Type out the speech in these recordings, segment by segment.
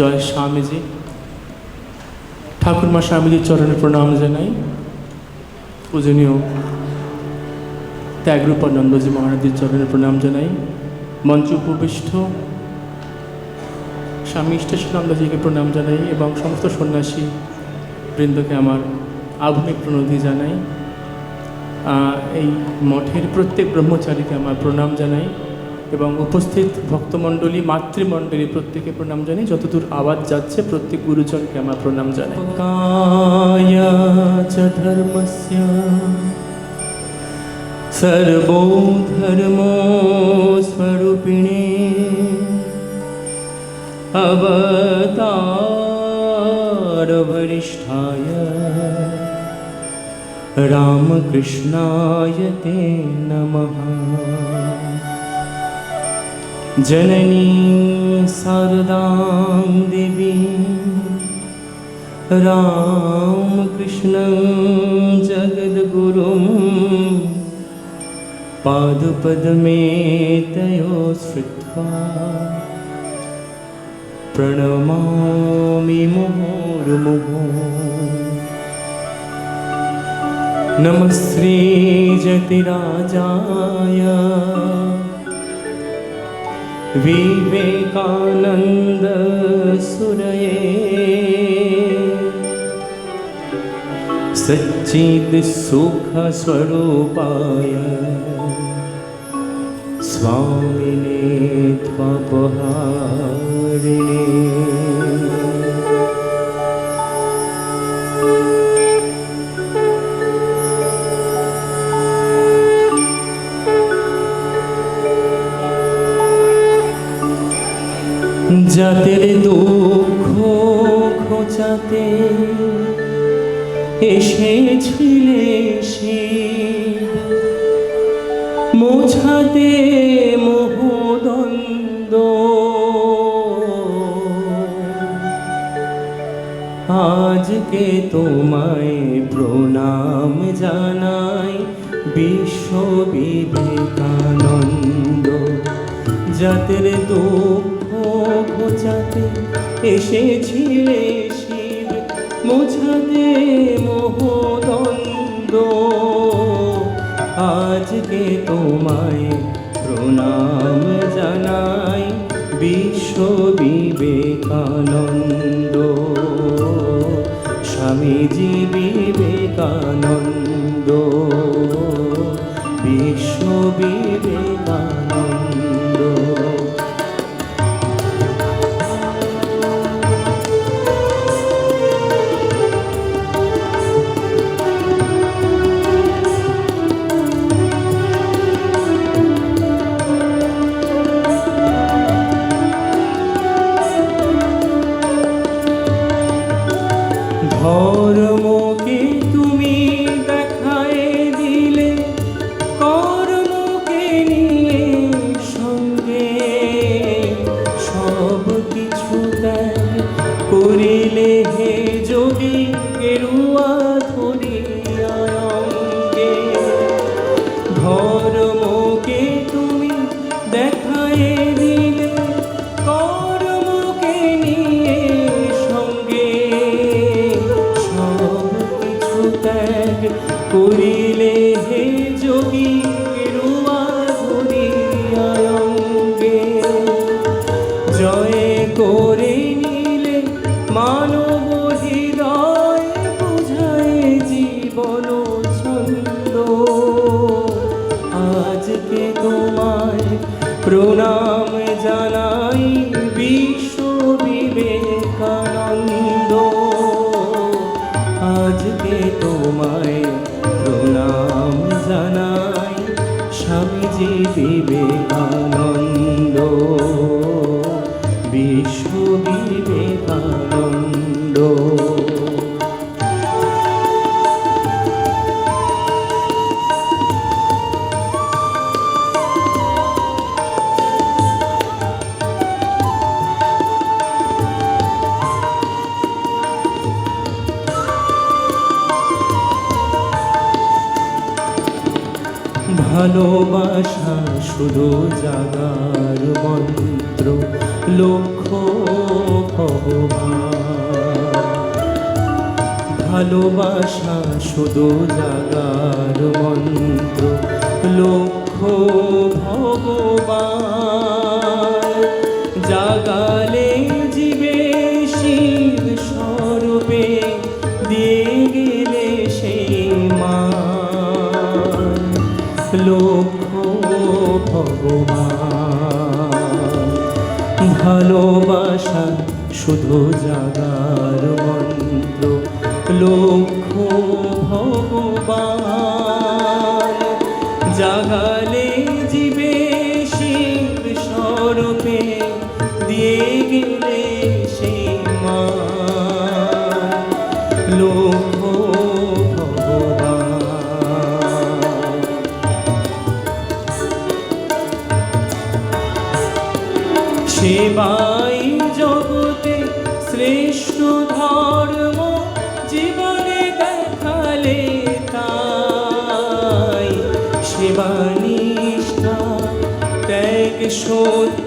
জয় স্বামীজি। ঠাকুরমা স্বামীজির চরণে প্রণাম জানাই। পূজনীয় ত্যাগরূপানন্দজি মহারাজের চরণে প্রণাম জানাই। মঞ্চ উপবিষ্ট স্বামী ইষ্টেশ্বরানন্দজিকে প্রণাম জানাই এবং সমস্ত সন্ন্যাসী বৃন্দকে আমার আধুনিক প্রণতি জানাই। এই মঠের প্রত্যেক ব্রহ্মচারীকে আমার প্রণাম জানাই। এবং উপস্থিত ভক্তমণ্ডলী মাতৃমণ্ডলী প্রত্যেকে প্রণাম জানাই যতদূর আওয়াজ যাচ্ছে প্রত্যেক গুরুজনকে আমার প্রণাম জানাই কায়া চ ধর্মস্য সর্বো ধর্মো স্বরূপিণী अवतार वरिष्ठाय रामकृष्णाय ते नमः जननी शारदां देवी। रामकृष्णं जगद्गुरुं। पादपद्मे तयो श्रुत्वा प्रणमामि मुहुर्मुहुः। नमः श्रीजतिराजाय विवेकानन्दसुरये सच्चित्सुखस्वरूपाय स्वामिने त्वपहारिणे যাদের দুঃখ খোঁচাতে এসেছিলে শিব মোছাতে মোহদন্দ আজকে তোমায় প্রণাম জানাই বিশ্ব বিবেকানন্দ যাদের ঘোচাতে এসেছিলে শিব, মোছাতে মোহদন্দ আজকে তোমায় প্রণাম জানাই বিশ্ব বিবেকানন্দ। স্বামীজি বিবেকানন্দ। বিশ্ব বিবেকানন্দ। করিলে হে যোগী গেরুয়া স্বামীজি জাগার মন্ত্র লক্ষ্য ভালোবাসা শুধু জাগার মন্ত্র লক্ষ্য ভগবান। ভালোবাসা শুধু জাগার মন্ত্র লক্ষ্য ভগবান। জাগালে 哦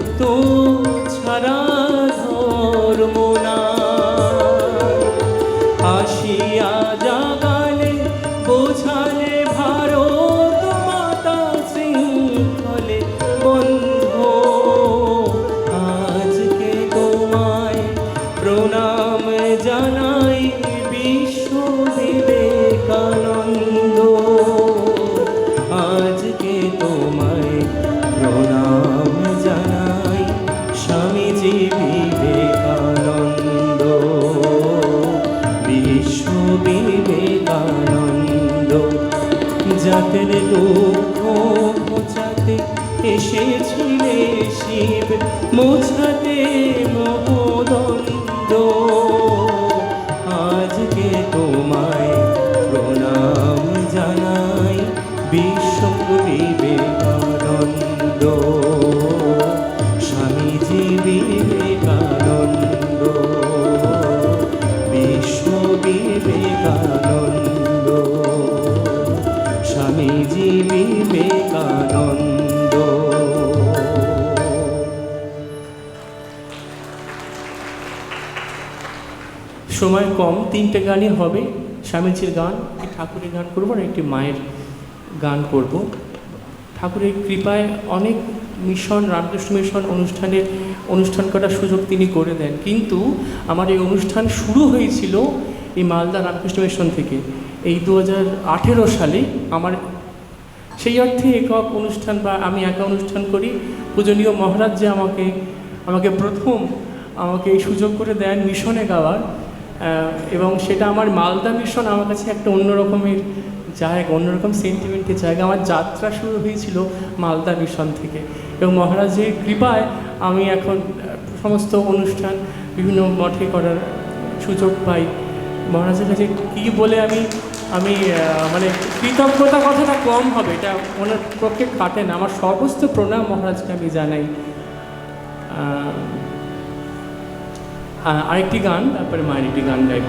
আজকে তোমায় প্রণাম জানাই। বিশ্ব সময় কম, তিনটে গানই হবে। স্বামীজির গান, একটি ঠাকুরের গান করব আর একটি মায়ের গান করব। ঠাকুরের কৃপায় অনেক মিশন, রামকৃষ্ণ মিশন অনুষ্ঠানের অনুষ্ঠান করার সুযোগ তিনি করে দেন। কিন্তু আমার এই অনুষ্ঠান শুরু হয়েছিল এই মালদা রামকৃষ্ণ মিশন থেকে। এই দু হাজার আঠেরো সালে আমার সেই অর্থে একক অনুষ্ঠান বা আমি একা অনুষ্ঠান করি। পূজনীয় মহারাজ যে আমাকে আমাকে প্রথম আমাকে এই সুযোগ করে দেন মিশনে গাওয়ার। এবং সেটা আমার মালদা মিশন আমার কাছে একটা অন্য রকমের জায়গা অন্যরকম সেন্টিমেন্টের জায়গা। আমার যাত্রা শুরু হয়েছিল মালদা মিশন থেকে। এবং মহারাজের কৃপায় আমি এখন সমস্ত অনুষ্ঠান বিভিন্ন মঠে করার সুযোগ পাই। মহারাজের কাছে কী বলে আমি আমি মানে কৃতজ্ঞতা কথাটা কম হবে, এটা ওনার পক্ষে কাটে না। আমার সর্বস্ত প্রণাম মহারাজকে আমি জানাই। আরেকটি গান তারপরে মায়ের একটি গান গাইব।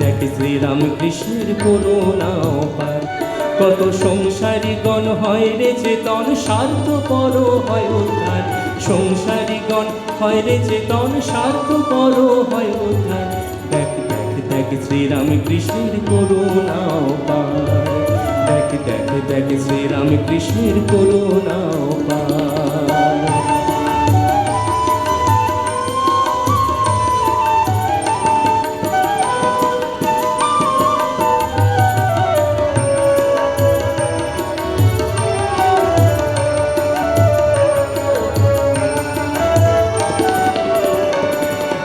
দেখ দেখ শ্রীরাম কৃষ্ণের করুণাও পার। কত সংসারী গণ হয় রে চেতন স্বার্থ পর হয় উদ্ধার। সংসারী গণ হয় রে চেতন স্বার্থ পর হয় উদ্ধার। দেখ দেখ দেখ শ্রীরাম কৃষ্ণের করুণাও পার। দেখ দেখ দেখ শ্রীরাম কৃষ্ণের করুণাও পার।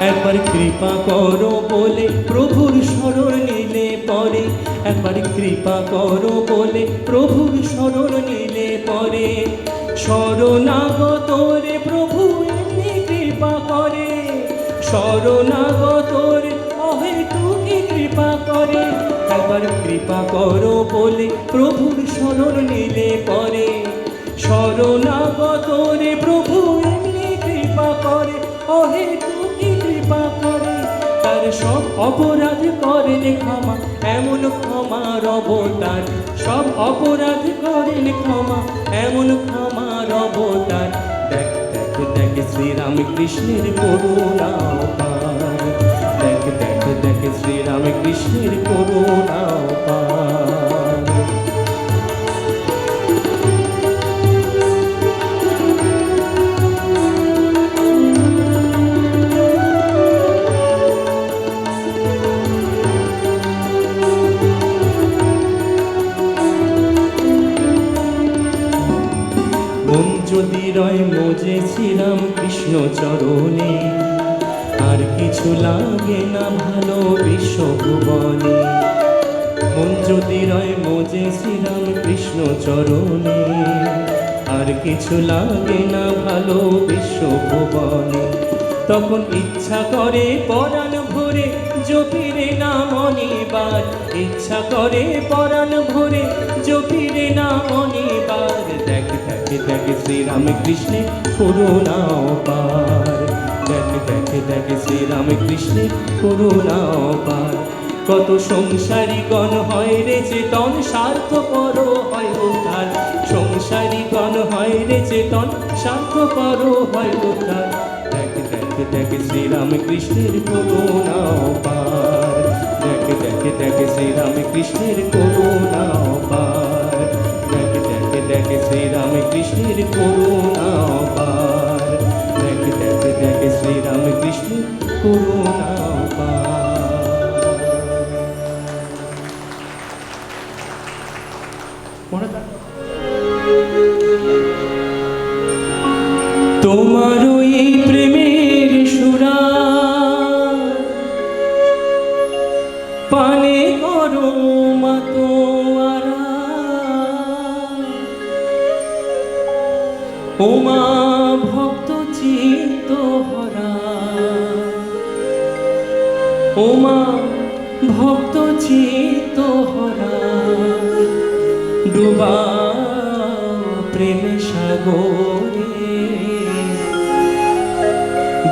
একবার কৃপা করো বলে প্রভুর শরণ নিলে পরে। একবার কৃপা করো বলে প্রভুর শরণ নিলে পরে। শরণাগত রে প্রভু এমনি কৃপা করে। শরণাগত রে অহেতুকি কৃপা করে। একবার কৃপা করো বলে প্রভুর শরণ নিলে পরে। শরণাগত রে প্রভু এমনি কৃপা করে। তার সব অপরাধ করেন ক্ষমা, এমন ক্ষমার অবতার সব অপরাধ করেন ক্ষমা, এমন ক্ষমার অবতার দেখ দেখ দেখ শ্রীরামকৃষ্ণের করুণা দেখ দেখ দেখ শ্রীরামকৃষ্ণের করুণা যদি রয় মজেছিলাম কৃষ্ণ চরণে আর কিছু লাগে না ভালো বিশ্বভুবনে মন যদি রয় মজেছিলাম কৃষ্ণ চরণে আর কিছু লাগে না ভালো বিশ্বভুবনে তখন ইচ্ছা করে পরাণ জপিরে নাম অনিবার ইচ্ছা করে পরাণ ভরে জপিরে নাম অনিবার দেখ দেখ দেখ শ্রীরাম কৃষ্ণে করুণা পার। দেখ দেখ দেখ শ্রীরাম কৃষ্ণে করুণা পার। কত সংসারী গণ হয় রে চেতন স্বার্থ পর হয় উদ্ধার। সংসারী গণ হয় রে চেতন স্বার্থ পর হয় উদ্ধার। দেখ দেখ শ্রীরাম কৃষ্ণের করুণা পার। দেখ দেখ দেখ শ্রীরাম কৃষ্ণের করুণা পার। দেখ দেখ দেখ শ্রীরাম কৃষ্ণের করুণা পার। দেখ দেখ দেখ শ্রীরাম কৃষ্ণের করুণা ভক্ত চিত হরা ডুবা প্রেম সাগরে।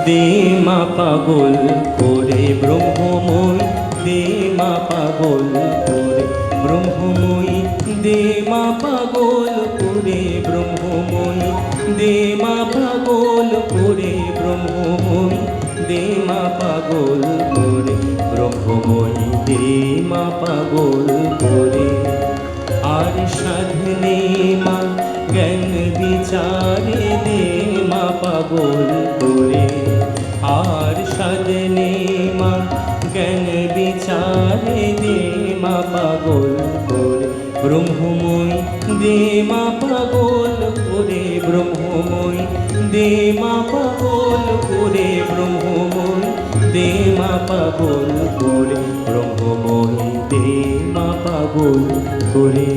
দেমা পাগল করে ব্রহ্মময় দে মা পাগল করে, ব্রহ্মময়ী দে পাগল করে, ব্রহ্মময়ী দে মা পাগল করে, ব্রহ্মময়ী দে মা পাগল করে, ব্রহ্মময়ী দে মা পাগল করে। আর সাধনে মা জ্ঞান বিচারে দে মা পাগল করে। আর সাধনে মা জ্ঞান বিচারে দে মা পাগল করে? ব্রহ্মময় দে মা পাগল করে, ব্রহ্মময় দে মা পাগল করে, ব্রহ্মময় দে মা পাগল করে, ব্রহ্মময় দে মা পাগল করে।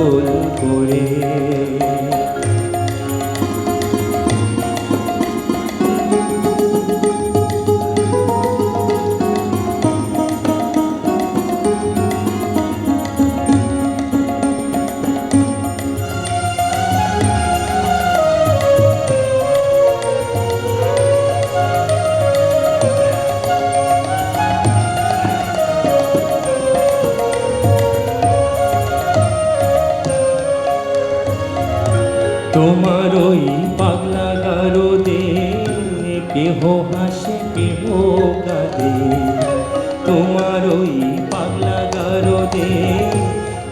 পাগল করে তোমার ওই পাগলা গারো দে কেহ হাসে, কেহ কাঁদে। তোমার ওই পাগলা গারো দে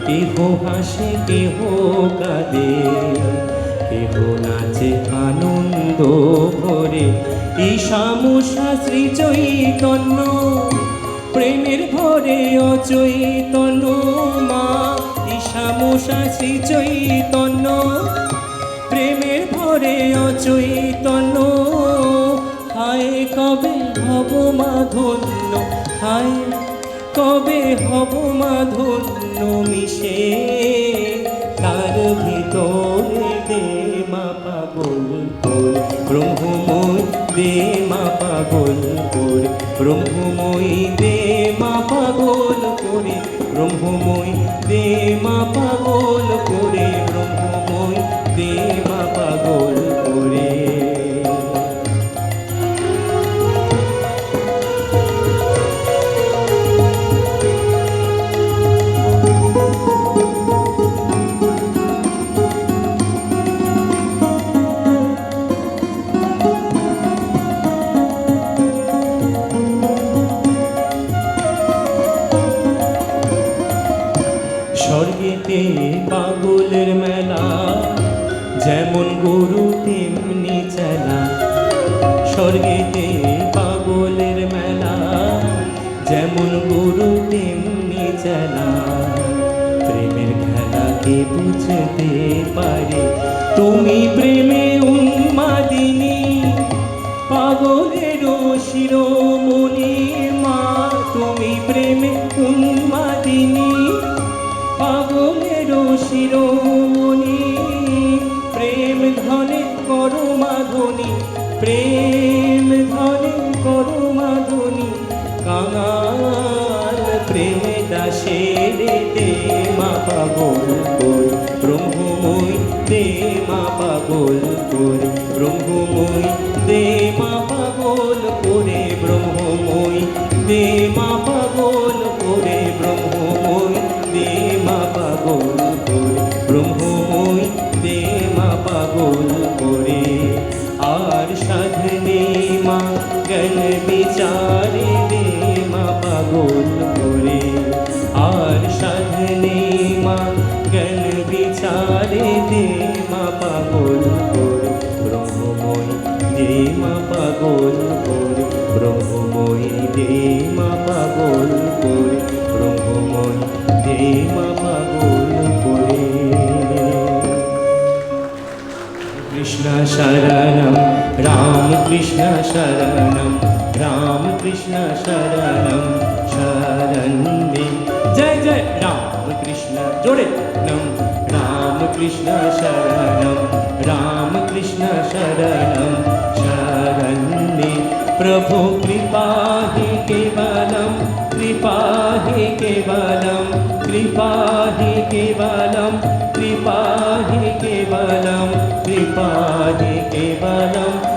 কেহ হাসে, কেহ কাঁদে। কেহ নাচে আনন্দ ভরে ঈশামুষা শ্রী চৈতন্য। প্রেমের ভরে অচৈতন্য মা ঈশামুষা শ্রী চৈতন্য। ভরে অচৈতন্য। হায়, কবে হব মা ধন্য হায়, কবে হব মা ধন্য মিশে? তার ভিতরে দে মা পাগল তোর ব্রহ্মময় দে মা পাগল তোর ব্রহ্মময় দে মা পাগল করে ব্রহ্মময় দে মা পাগল করে স্বর্গেতে পাগলের মেলা, যেমন গরু তেমনি চেলা। স্বর্গেতে পাগলের মেলা, যেমন গরু তেমনি চেলা। প্রেমের খেলাকে বুঝতে পারে? তুমি প্রেমে উন্মাদিনী, পাগলের শিরোমণি শিরোমণি, প্রেম ধনে করো মাধুনি, প্রেম ধনে করো মাধুনি, কাঙাল প্রেমে দাসে দে মা পাগল কর ব্রহ্মময় দে মা পাগল কর ব্রহ্মময় মা পাগল করে, ব্রহ্মময় দে মা পাগল করে, ব্রহ্মময় দে মা পাগল করে। কৃষ্ণ শরণম, রাম কৃষ্ণ শরণম, রাম কৃষ্ণ শরণম শরণ্যে জয় জয়, রাম কৃষ্ণ জোরে। নম, রাম কৃষ্ণ শরণম, রাম কৃষ্ণ শরণম শরণ্যে প্রভু কৃপা হি কেবলম কৃপা হি কেবলম কৃপা হি কেবলম কৃপা হি কেবলম কৃপা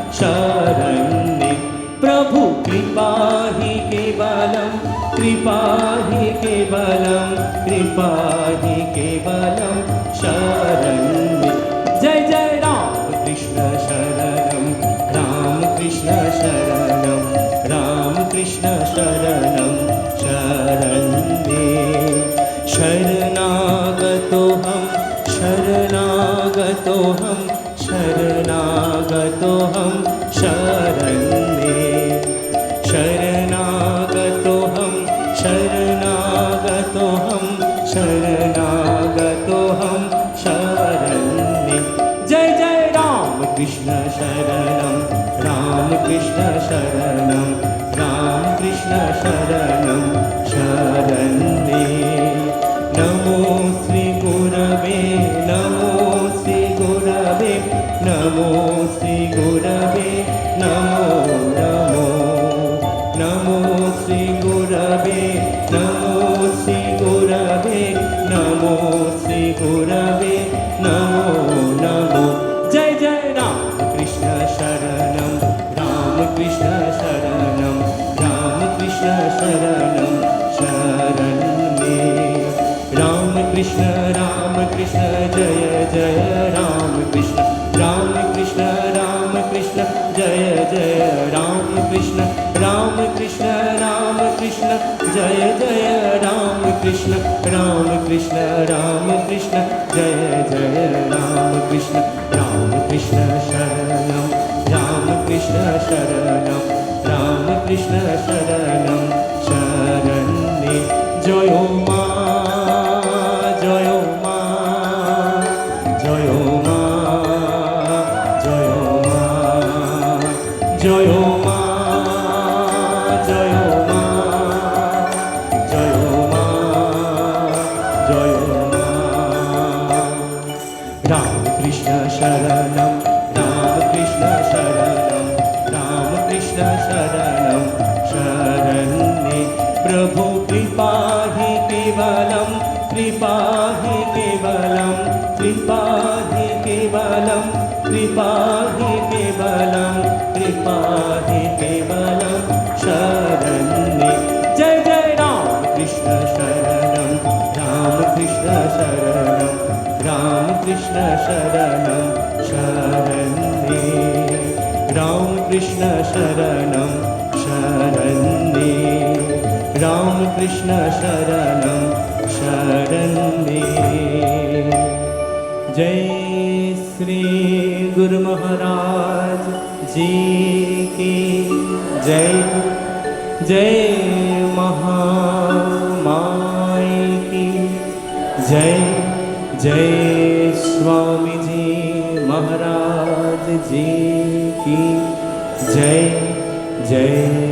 कृष्ण शरणं राम कृष्ण शरणं शरणे नमो श्री गुरवे नमो श्री गुरवे नमो श्री गुरु Krishna Ram Krishna Jaya Jaya Ram Krishna Ram Krishna Ram Krishna Jaya Jaya Ram Krishna Ram Krishna Ram Krishna Jaya Jaya Ram Krishna Ram Krishna Ram Krishna Jaya Jaya Ram Krishna Ram Krishna Sharanam Ram Krishna Sharanam Ram Krishna Sharanam Sharanam Joyo Ma शरणं शरणे रामकृष्ण शरणं शरणी जय श्री गुरुमहाराज जी की जय। जय महामाय की जय। जय स्वामी जी महाराज जी की। જય જય.